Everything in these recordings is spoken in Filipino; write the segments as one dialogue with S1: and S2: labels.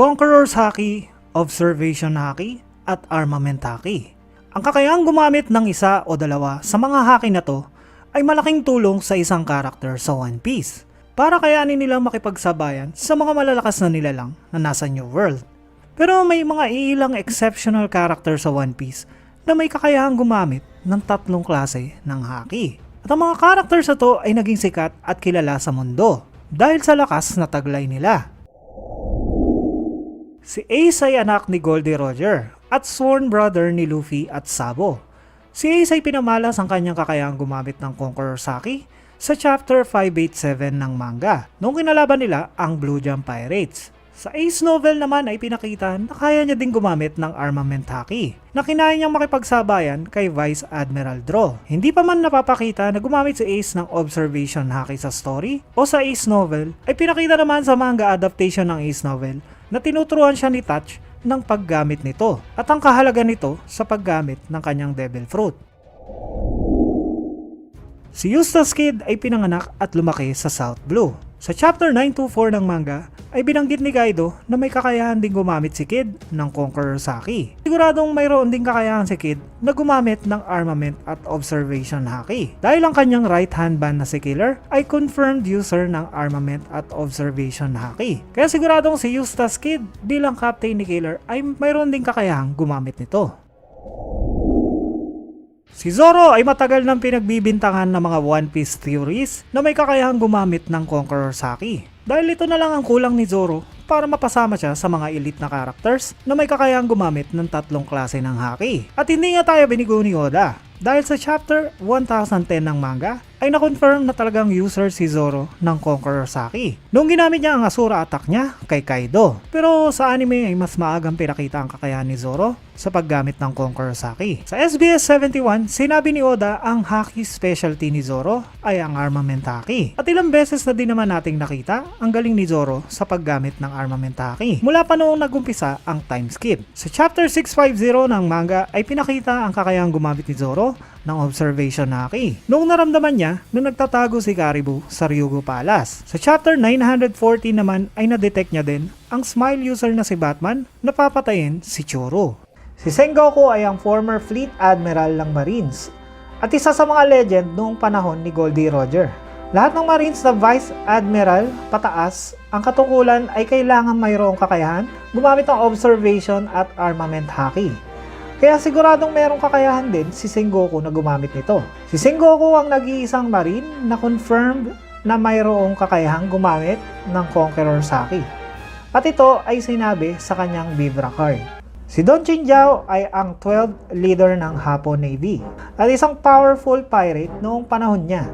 S1: Conqueror's Haki, Observation Haki, at Armament Haki. Ang kakayahang gumamit ng isa o dalawa sa mga haki na to ay malaking tulong sa isang karakter sa One Piece para kayanin nilang makipagsabayan sa mga malalakas na nilalang na nasa New World. Pero may mga iilang exceptional character sa One Piece na may kakayahang gumamit ng tatlong klase ng haki. At ang mga characters na to ay naging sikat at kilala sa mundo dahil sa lakas na taglay nila. Si Ace ay anak ni Goldie Roger at sworn brother ni Luffy at Sabo. Si Ace ay pinamalas ang kanyang kakayahang gumamit ng Conqueror Saki sa chapter 587 ng manga noong kinalaban nila ang Blue Jam Pirates. Sa Ace novel naman ay pinakita na kaya niya ding gumamit ng armament haki na kinaya niyang makipagsabayan kay Vice Admiral Draw. Hindi pa man napapakita na gumamit si Ace ng observation haki sa story o sa Ace novel ay pinakita naman sa manga adaptation ng Ace novel na tinuturuan siya ni Touch ng paggamit nito at ang kahalaga nito sa paggamit ng kanyang Devil Fruit. Si Eustace Kid ay pinanganak at lumaki sa South Blue. Sa chapter 924 ng manga, ay binanggit ni Kaido na may kakayahan ding gumamit si Kid ng Conqueror Saki. Siguradong mayroon ding kakayahan si Kid na gumamit ng armament at observation haki. Dahil ang kanyang right hand band na si Killer ay confirmed user ng armament at observation haki. Kaya siguradong si Eustace Kid bilang captain ni Killer ay mayroon ding kakayahang gumamit nito. Si Zoro ay matagal nang pinagbibintangan ng mga One Piece theories na may kakayahang gumamit ng Conqueror Saki. Dahil ito na lang ang kulang ni Zoro para mapasama siya sa mga elite na characters na may kakayahang gumamit ng tatlong klase ng haki. At hindi nga tayo binigo ni Oda. Dahil sa chapter 1010 ng manga, ay na-confirm na talagang user si Zoro ng Conqueror Saki. Noong ginamit niya ang Asura attack niya kay Kaido. Pero sa anime ay mas maagang pinakita ang kakayahan ni Zoro sa paggamit ng Conqueror Saki. Sa SBS 71, sinabi ni Oda ang haki specialty ni Zoro ay ang armament haki. At ilang beses na din naman nating nakita ang galing ni Zoro sa paggamit ng armament haki. Mula pa noong nagumpisa ang time skip. Sa chapter 650 ng manga ay pinakita ang kakayahang gumamit ni Zoro ng observation haki. Noong naramdaman niya na nagtatago si Caribou sa Ryugu Palace. Sa chapter 940 naman ay na-detect niya din ang smile user na si Batman na papatayin si Choro. Si Sengoku ay ang former fleet admiral ng Marines at isa sa mga legend noong panahon ni Goldie Roger. Lahat ng Marines na Vice Admiral pataas, ang katungkulan ay kailangan mayroong kakayahan gumamit ng observation at armament haki. Kaya siguradong merong kakayahan din si Sengoku na gumamit nito. Si Sengoku ang nag-iisang marine na confirmed na mayroong kakayahang gumamit ng Conqueror Saki. At ito ay sinabi sa kanyang Vibra card. Si Don Chinjao ay ang 12th leader ng Hapon Navy at isang powerful pirate noong panahon niya.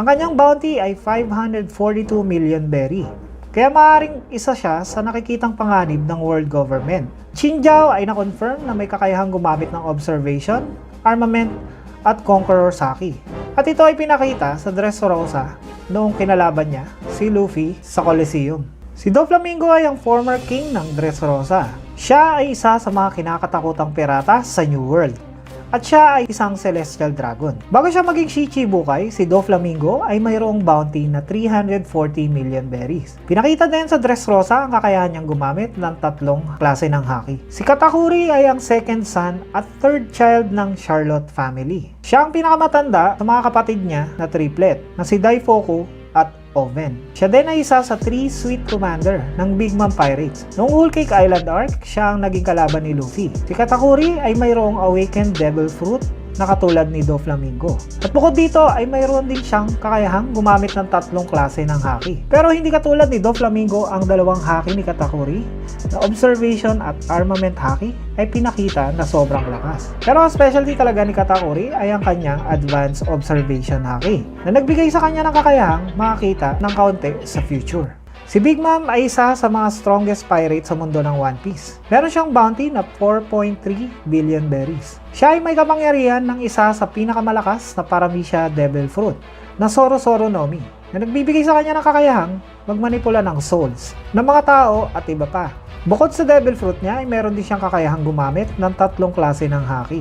S1: Ang kanyang bounty ay 542 million berry. Kaya maaaring isa siya sa nakikitang panganib ng world government. Chinjao ay na-confirm na may kakayahang gumamit ng observation, armament, at Conqueror Saki. At ito ay pinakita sa Dressrosa noong kinalaban niya si Luffy sa Coliseum. Si Doflamingo ay ang former king ng Dressrosa. Siya ay isa sa mga kinakatakutang pirata sa New World. At siya ay isang celestial dragon. Bago siya maging Shichibukai, si Doflamingo ay mayroong bounty na 340 million berries. Pinakita din sa Dressrosa ang kakayahan niyang gumamit ng tatlong klase ng haki. Si Katakuri ay ang second son at third child ng Charlotte family. Siya ang pinakamatanda sa mga kapatid niya na triplet na si Daifoku at Oven. Siya din ay isa sa 3 Sweet Commander ng Big Mom Pirates. Noong Whole Cake Island Arc, siya ang naging kalaban ni Luffy. Si Katakuri ay mayroong Awakened Devil Fruit na katulad ni Doflamingo. At bukod dito ay mayroon din siyang kakayahang gumamit ng tatlong klase ng haki. Pero hindi katulad ni Doflamingo ang dalawang haki ni Katakuri na observation at armament haki ay pinakita na sobrang lakas. Pero ang specialty talaga ni Katakuri ay ang kanyang advanced observation haki na nagbigay sa kanya ng kakayahang makakita ng kaunti sa future. Si Big Mom ay isa sa mga strongest pirate sa mundo ng One Piece. Meron siyang bounty na 4.3 billion berries. Siya ay may kapangyarihan ng isa sa pinakamalakas na Paramisha Devil Fruit na Soro Soro Nomi na nagbibigay sa kanya ng kakayahang magmanipula ng souls ng mga tao at iba pa. Bukod sa Devil Fruit niya ay meron din siyang kakayahang gumamit ng tatlong klase ng haki.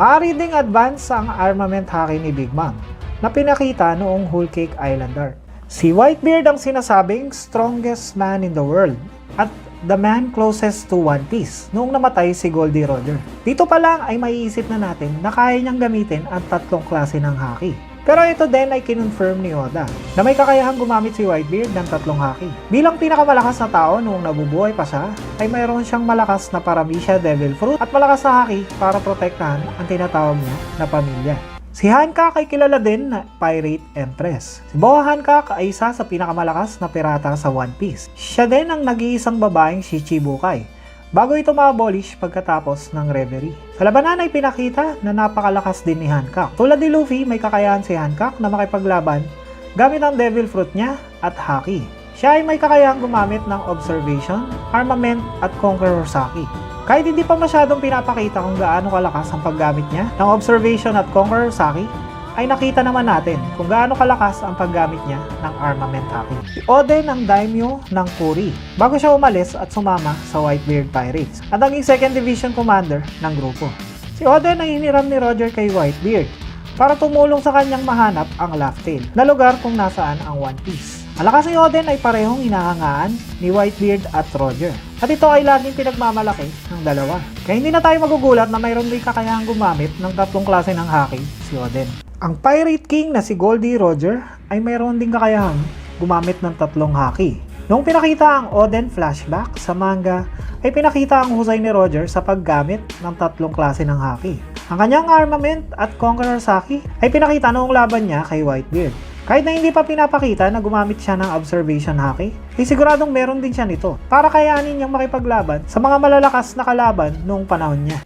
S1: Maaari ding advance ang armament haki ni Big Mom na pinakita noong Whole Cake Island Arc. Si Whitebeard ang sinasabing strongest man in the world. At the man closest to One Piece noong namatay si Goldie Roger. Dito pa lang ay maiisip na natin na kaya niyang gamitin ang tatlong klase ng haki. Pero ito din ay kinonfirm ni Oda na may kakayahang gumamit si Whitebeard ng tatlong haki. Bilang pinakamalakas na tao noong nabubuhay pa siya, ay mayroon siyang malakas na Paramisha Devil Fruit at malakas na haki para protektahan ang tinatawag niya na pamilya. Si Hancock ay kilala din na Pirate Empress. Si Boa Hancock ay isa sa pinakamalakas na pirata sa One Piece. Siya din ang nag-iisang babaeng Shichibukai bago ito ma-abolish pagkatapos ng Reverie. Sa labanan ay pinakita na napakalakas din ni Hancock. Tulad ni Luffy, may kakayahan si Hancock na makipaglaban gamit ang Devil Fruit niya at Haki. Siya ay may kakayahang gumamit ng Observation, Armament at Conqueror Saki. Kahit hindi pa masyadong pinapakita kung gaano kalakas ang paggamit niya ng Observation at Conqueror Saki, ay nakita naman natin kung gaano kalakas ang paggamit niya ng armament haki. Si Oden ang daimyo ng Kuri bago siya umalis at sumama sa Whitebeard Pirates at naging second division commander ng grupo. Si Oden ang hiniram ni Roger kay Whitebeard para tumulong sa kanyang mahanap ang Tale na lugar kung nasaan ang One Piece. Ang lakas ni Oden ay parehong hinahangaan ni Whitebeard at Roger. At ito ay laging pinagmamalaki ng dalawa. Kaya hindi na tayo magugulat na mayroon din kakayahang gumamit ng tatlong klase ng haki si Oden. Ang Pirate King na si Goldie Roger ay mayroon din kakayahang gumamit ng tatlong haki. Noong pinakita ang Oden flashback sa manga, ay pinakita ang husay ni Roger sa paggamit ng tatlong klase ng haki. Ang kanyang armament at Conqueror Saki ay pinakita noong laban niya kay Whitebeard. Kahit na hindi pa pinapakita na gumamit siya ng observation haki, ay siguradong meron din siya nito para kayanin niyang makipaglaban sa mga malalakas na kalaban noong panahon niya.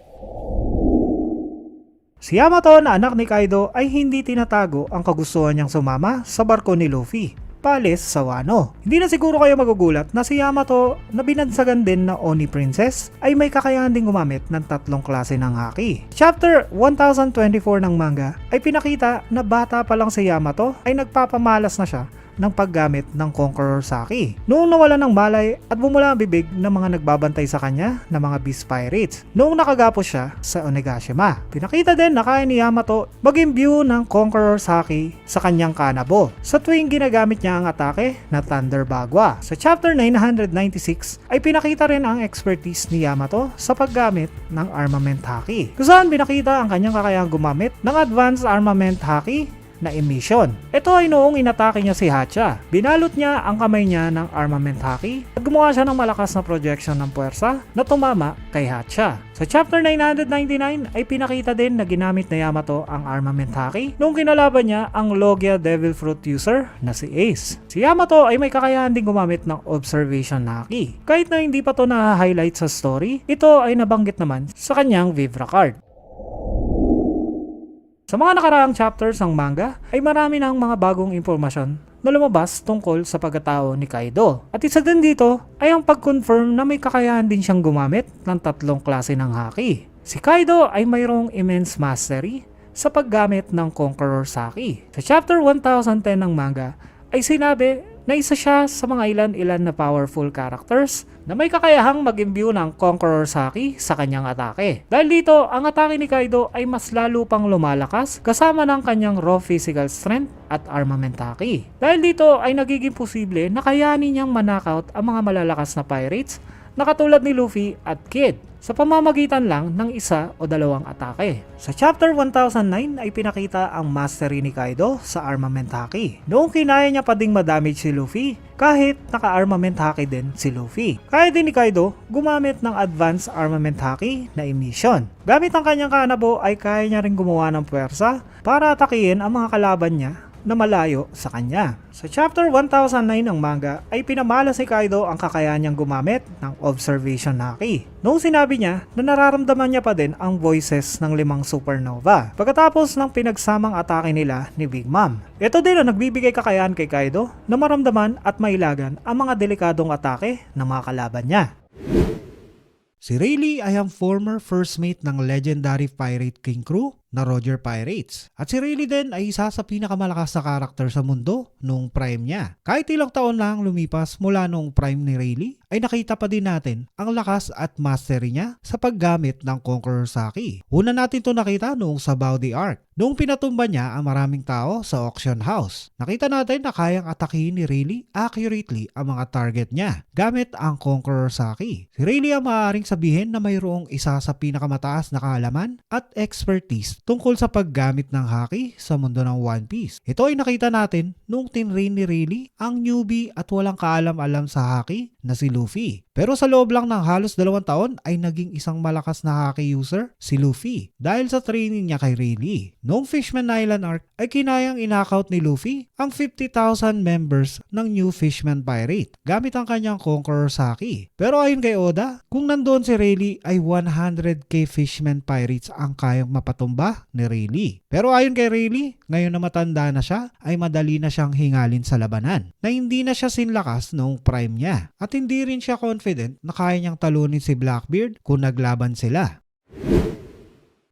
S1: Si Yamato na anak ni Kaido ay hindi tinatago ang kagustuhan niyang sumama sa barko ni Luffy. Palis sa Wano. Hindi na siguro kayo magugulat na si Yamato na binansagan din na Oni Princess ay may kakayahan din gumamit ng tatlong klase ng haki. Chapter 1024 ng manga ay pinakita na bata pa lang si Yamato ay nagpapamalas na siya ng paggamit ng Conqueror Saki. Noong nawala ng malay at bumula ang bibig ng mga nagbabantay sa kanya na mga Beast Pirates. Noong nakagapos siya sa Onigashima. Pinakita din na kaya ni Yamato mag-imbue ng Conqueror Saki sa kanyang kanabo sa tuwing ginagamit niya ang atake na Thunder Bagwa. Sa chapter 996 ay pinakita rin ang expertise ni Yamato sa paggamit ng Armament Haki. Kung saan pinakita ang kanyang kakayahang gumamit ng Advanced Armament Haki na emission. Ito ay noong inatake niya si Hacha. Binalot niya ang kamay niya ng armament haki at gumawa siya ng malakas na projection ng puwersa na tumama kay Hacha. Sa chapter 999 ay pinakita din na ginamit na Yamato ang armament haki noong kinalaban niya ang Logia Devil Fruit user na si Ace. Si Yamato ay may kakayahan din gumamit ng observation haki. Kahit na hindi pa to na-highlight sa story, ito ay nabanggit naman sa kanyang Vivra card. Sa mga nakaraang chapters ng manga ay marami ng mga bagong impormasyon na lumabas tungkol sa pagkatao ni Kaido. At isa din dito ay ang pag-confirm na may kakayahan din siyang gumamit ng tatlong klase ng haki. Si Kaido ay mayroong immense mastery sa paggamit ng Conqueror Saki. Sa chapter 1010 ng manga ay sinabi na isa siya sa mga ilan-ilan na powerful characters na may kakayahang mag-imbue ng Conqueror Saki sa kanyang atake. Dahil dito, ang atake ni Kaido ay mas lalo pang lumalakas kasama ng kanyang raw physical strength at armament haki. Dahil dito ay nagiging posible na kayanin niyang manakaut ang mga malalakas na pirates na katulad ni Luffy at Kid sa pamamagitan lang ng isa o dalawang atake. Sa chapter 1009 ay pinakita ang mastery ni Kaido sa armament haki. Noong kinaya niya pa ding madamage si Luffy kahit naka-armament haki din si Luffy. Kaya din ni Kaido gumamit ng advanced armament haki na emission. Gamit ang kanyang kanabo ay kaya niya rin gumawa ng puwersa para atakihin ang mga kalaban niya na malayo sa kanya. Sa chapter 1009 ng manga ay pinamalas ni Kaido ang kakayahan niyang gumamit ng observation haki. Noong sinabi niya na nararamdaman niya pa din ang voices ng limang supernova pagkatapos ng pinagsamang atake nila ni Big Mom. Ito din ang nagbibigay kakayahan kay Kaido na maramdaman at mailagan ang mga delikadong atake ng mga kalaban niya. Si Rayleigh ay ang former first mate ng legendary Pirate King crew na Roger Pirates. At si Rayleigh din ay isa sa pinakamalakas na karakter sa mundo noong prime niya. Kahit ilang taon lang lumipas mula noong prime ni Rayleigh, ay nakita pa din natin ang lakas at mastery niya sa paggamit ng Conqueror Saki. Una natin to nakita noong sa Baudi Arc. Noong pinatumba niya ang maraming tao sa auction house. Nakita natin na kayang atakihin ni Rayleigh accurately ang mga target niya gamit ang Conqueror Saki. Si Rayleigh ang maaaring sabihin na mayroong isa sa pinakamataas na kaalaman at expertise tungkol sa paggamit ng haki sa mundo ng One Piece. Ito ay nakita natin noong tinrain ni Rayleigh ang newbie at walang kaalam-alam sa haki na si Luffy. Pero sa loob lang ng halos dalawang taon ay naging isang malakas na haki user si Luffy dahil sa training niya kay Rayleigh. Noong Fishman Island arc ay kinayang inakaut ni Luffy ang 50,000 members ng New Fishman Pirate gamit ang kanyang Conqueror Saki. Pero ayon kay Oda, kung nandoon si Rayleigh ay 100k Fishman Pirates ang kayang mapatumba ni Rayleigh. Pero ayon kay Rayleigh, ngayon na matanda na siya ay madali na siyang hingalin sa labanan na hindi na siya sinlakas noong prime niya at hindi rin siya confident na kaya niyang talunin si Blackbeard kung naglaban sila.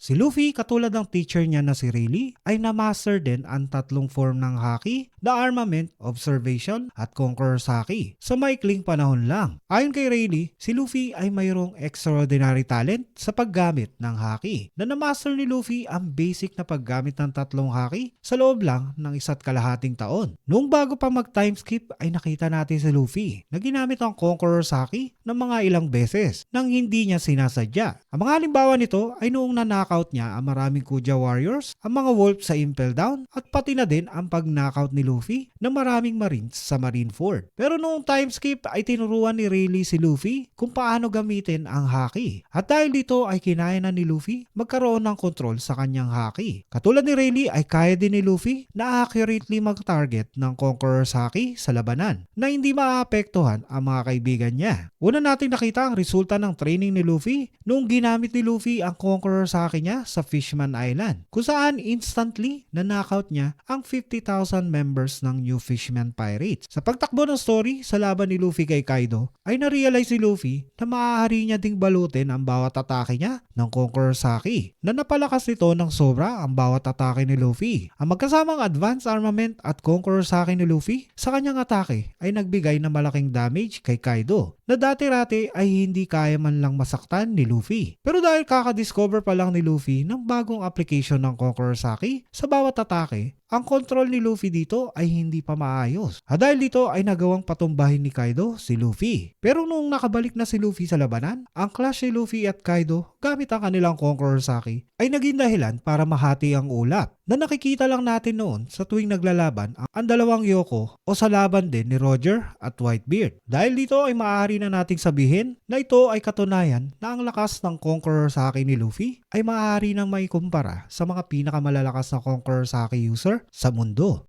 S1: Si Luffy, katulad ng teacher niya na si Rayleigh, ay na-master din ang tatlong form ng haki, the armament, observation, at conqueror's haki sa maikling panahon lang. Ayon kay Rayleigh, si Luffy ay mayroong extraordinary talent sa paggamit ng haki na na-master ni Luffy ang basic na paggamit ng tatlong haki sa loob lang ng isa't kalahating taon. Noong bago pa mag-time skip ay nakita natin si Luffy na ginamit ang conqueror's haki ng mga ilang beses nang hindi niya sinasadya. Ang mga halimbawa nito ay noong nanakaut niya ang maraming Kuja Warriors, ang mga Wolf sa Impel Down at pati na din ang pag-knockout ni Luffy ng maraming Marines sa Marineford. Pero noong time skip ay tinuruan ni Rayleigh si Luffy kung paano gamitin ang haki. At dahil dito ay kinaya na ni Luffy magkaroon ng kontrol sa kanyang haki. Katulad ni Rayleigh ay kaya din ni Luffy na accurately mag-target ng Conqueror's haki sa labanan na hindi maapektuhan ang mga kaibigan niya. Una nating nakita ang resulta ng training ni Luffy noong ginamit ni Luffy ang Conqueror's haki niya sa Fishman Island kung saan instantly na knockout niya ang 50,000 members ng New Fishman Pirates. Sa pagtakbo ng story sa laban ni Luffy kay Kaido ay na-realize ni Luffy na maaari niya ding balutin ang bawat atake niya ng Conqueror's haki na napalakas nito ng sobra ang bawat atake ni Luffy. Ang magkasamang advanced armament at Conqueror's haki ni Luffy sa kanyang atake ay nagbigay ng malaking damage kay Kaido na dati-rati ay hindi kaya man lang masaktan ni Luffy. Pero dahil kakadiscover pa lang ni Luffy ng bagong application ng Conqueror's haki sa bawat atake, ang control ni Luffy dito ay hindi pa maayos. At dahil dito ay nagawang patumbahin ni Kaido si Luffy. Pero noong nakabalik na si Luffy sa labanan, ang clash ni Luffy at Kaido gamit ang kanilang Conqueror's Haki ay naging dahilan para mahati ang ulap na nakikita lang natin noon sa tuwing naglalaban ang, ang dalawang Yoko o sa laban din ni Roger at Whitebeard. Dahil dito ay maaari na nating sabihin na ito ay katunayan na ang lakas ng Conqueror's Haki ni Luffy ay maaari nang maikumpara sa mga pinakamalalakas na Conqueror's Haki user sa mundo.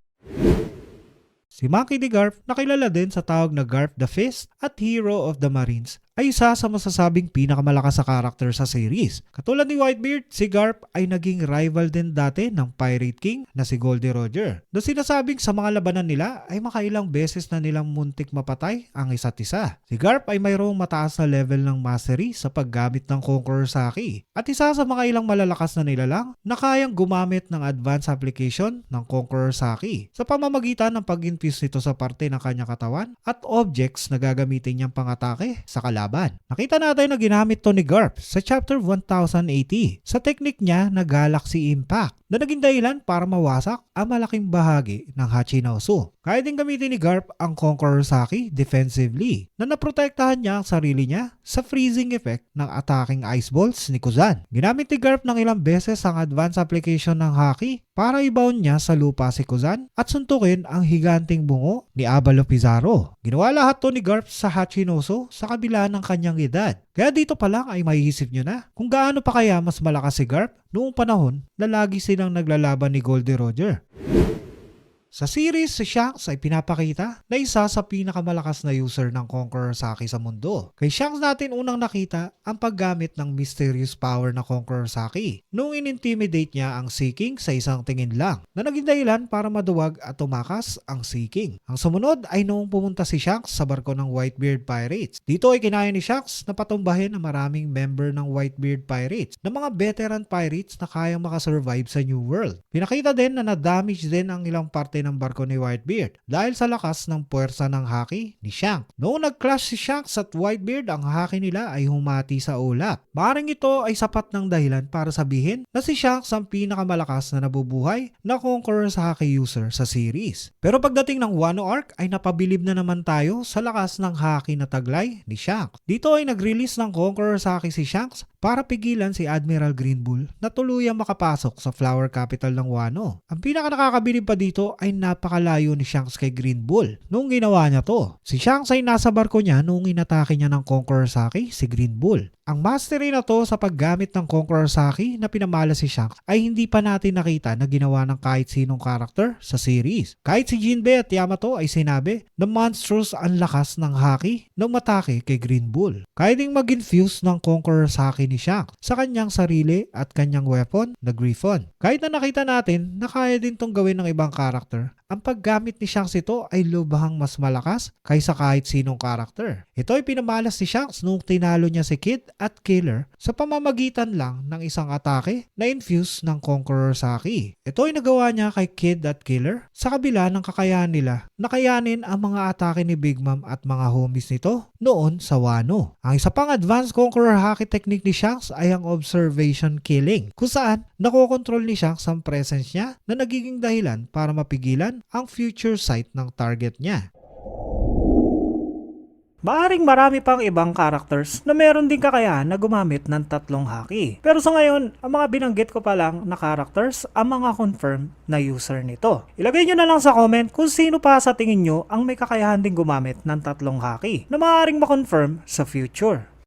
S1: Si Monkey D. Garp, nakilala din sa tawag na Garp the Fist at Hero of the Marines, ay isa sa masasabing pinakamalakas sa karakter sa series. Katulad ni Whitebeard, si Garp ay naging rival din dati ng Pirate King na si Goldie Roger. Na sinasabing sa mga labanan nila ay makailang beses na nilang muntik mapatay ang isa't isa. Si Garp ay mayroong mataas na level ng mastery sa paggamit ng Conqueror Saki at isa sa mga ilang malalakas na nilalang na kayang gumamit ng advanced application ng Conqueror Saki sa pamamagitan ng pag-infuse nito sa parte ng kanyang katawan at objects na gagamitin niyang pangatake sa kalaban laban. Nakita natin na ginamit to ni Garp sa chapter 1080 sa teknik niya na Galaxy Impact na naging dahilan para mawasak ang malaking bahagi ng Hachinosu. Kaya din gamitin ni Garp ang Conqueror Saki defensively na naprotektahan niya ang sarili niya sa freezing effect ng attacking ice balls ni Kuzan. Ginamit ni Garp ng ilang beses ang advanced application ng Haki para i-bound niya sa lupa si Kuzan at suntukin ang higanting bungo ni Abalo Pizarro. Ginawa lahat to ni Garp sa Hachinosu sa kabila ng kanyang edad. Kaya dito pa lang ay maiisip nyo na kung gaano pa kaya mas malakas si Garp noong panahon na lagi silang naglalaban ni Goldie Roger.
S2: Sa series, si Shanks ay pinapakita na isa sa pinakamalakas na user ng Conqueror Saki sa mundo. Kay Shanks natin unang nakita ang paggamit ng mysterious power na Conqueror Saki nung in-intimidate niya ang Seeking sa isang tingin lang na naging dahilan para maduwag at tumakas ang Seeking. Ang sumunod ay noong pumunta si Shanks sa barko ng Whitebeard Pirates. Dito ay kinaya ni Shanks na patumbahin ang maraming member ng Whitebeard Pirates na mga veteran pirates na kayang makasurvive sa New World. Pinakita din na na-damage din ang ilang parte ng barko ni Whitebeard dahil sa lakas ng puwersa ng haki ni Shanks. Noong nag-clash si Shanks at Whitebeard, ang haki nila ay humati sa ulap. Maring ito ay sapat ng dahilan para sabihin na si Shanks ang pinakamalakas na nabubuhay na conqueror sa haki user sa series. Pero pagdating ng Wano Arc ay napabilib na naman tayo sa lakas ng haki na taglay ni Shanks. Dito ay nag-release ng conqueror sa haki si Shanks para pigilan si Admiral Green Bull na tuluyang makapasok sa flower capital ng Wano. Ang pinaka nakakabilib pa dito ay napakalayo ni Shanks kay Green Bull noong ginawa niya to. Si Shanks ay nasa barko niya noong inatake niya ng Conqueror Saki si Green Bull. Ang mastery na to sa paggamit ng Conqueror Saki na pinamala si Shanks ay hindi pa natin nakita na ginawa ng kahit sinong karakter sa series. Kahit si Jinbei at Yamato ay sinabi na monstrous ang lakas ng haki nung matake kay Green Bull. Kaya ding mag-infuse ng Conqueror Saki ni Shanks sa kanyang sarili at kanyang weapon na Griffon. Kahit na nakita natin na kaya din tong gawin ng ibang karakter, ang paggamit ni Shanks ito ay lubhang mas malakas kaysa kahit sinong karakter. Ito ay pinamalas ni Shanks nung tinalo niya si Kid at Killer sa pamamagitan lang ng isang atake na infuse ng Conqueror Saki. Ito ay nagawa niya kay Kid at Killer sa kabila ng kakayahan nila na kayanin ang mga atake ni Big Mom at mga homies nito noon sa Wano. Ang isa pang advanced Conqueror Haki technique ni Shanks ay ang observation killing kung saan nakokontrol ni Shanks ang presence niya na nagiging dahilan para mapigilan ang future sight ng target niya.
S1: Maaring marami pang ibang characters na meron din kakayahan na gumamit ng tatlong haki. Pero sa ngayon, ang mga binanggit ko pa lang na characters ang mga confirmed na user nito. Ilagay nyo na lang sa comment kung sino pa sa tingin nyo ang may kakayahan din gumamit ng tatlong haki na maaaring makonfirm sa future.